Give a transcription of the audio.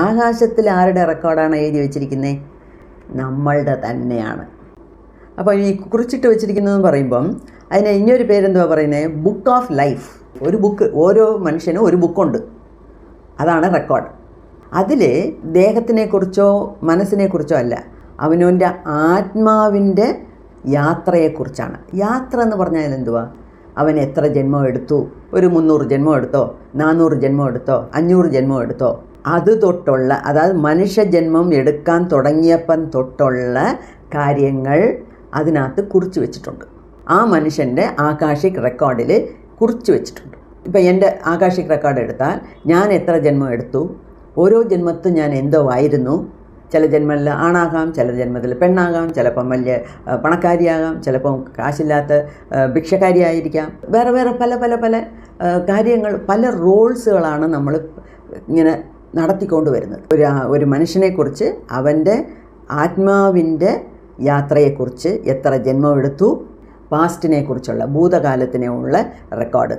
ആകാശത്തിൽ ആരുടെ റെക്കോർഡാണ് എഴുതി വെച്ചിരിക്കുന്നത് നമ്മളുടെ തന്നെയാണ്. അപ്പോൾ ഈ കുറിച്ചിട്ട് വെച്ചിരിക്കുന്നതെന്ന് പറയുമ്പം അതിന് ഇനിയൊരു പേരെന്തുവാ പറയുന്നത് ബുക്ക് ഓഫ് ലൈഫ് ഒരു ബുക്ക് ഓരോ മനുഷ്യനും ഒരു ബുക്കുണ്ട് അതാണ് റെക്കോർഡ് അതിൽ ദേഹത്തിനെക്കുറിച്ചോ മനസ്സിനെക്കുറിച്ചോ അല്ല അവനവന്റെ ആത്മാവിന്റെ യാത്രയെക്കുറിച്ചാണ്. യാത്ര എന്ന് പറഞ്ഞാൽ എന്തുവാ? അവൻ എത്ര ജന്മം എടുത്തു? ഒരു മുന്നൂറ് ജന്മം എടുത്തോ? നാനൂറ് ജന്മം എടുത്തോ? അഞ്ഞൂറ് ജന്മം എടുത്തോ? അത് തൊട്ടുള്ള അതായത് മനുഷ്യജന്മം എടുക്കാൻ തുടങ്ങിയപ്പം തൊട്ടുള്ള കാര്യങ്ങൾ അതിനകത്ത് കുറിച്ച് വെച്ചിട്ടുണ്ട്. ആ മനുഷ്യന്റെ ആകാശിക് റെക്കോർഡിൽ കുറിച്ച് വെച്ചിട്ടുണ്ട്. ഇപ്പം എന്റെ ആകാശിക് റെക്കോർഡ് എടുത്താൽ ഞാൻ എത്ര ജന്മം എടുത്തു? ഓരോ ജന്മത്തും ഞാൻ എന്തോ ആയിരുന്നു. ചില ജന്മത്തിൽ ആണാകാം ചില ജന്മത്തിൽ പെണ്ണാകാം ചിലപ്പം വലിയ പണക്കാരിയാകാം ചിലപ്പം കാശില്ലാത്ത ഭിക്ഷക്കാരിയായിരിക്കാം. വേറെ വേറെ പല പല പല കാര്യങ്ങൾ പല റോൾസുകളാണ് നമ്മൾ ഇങ്ങനെ നടത്തിക്കൊണ്ട് വരുന്നത് ഒരു ഒരു മനുഷ്യനെക്കുറിച്ച് അവന്റെ ആത്മാവിന്റെ യാത്രയെക്കുറിച്ച് എത്ര ജന്മമെടുത്തു പാസ്റ്റിനെക്കുറിച്ചുള്ള പാസ്റ്റിനെ കുറിച്ചുള്ള ഭൂതകാലത്തിനുള്ള റെക്കോർഡ്.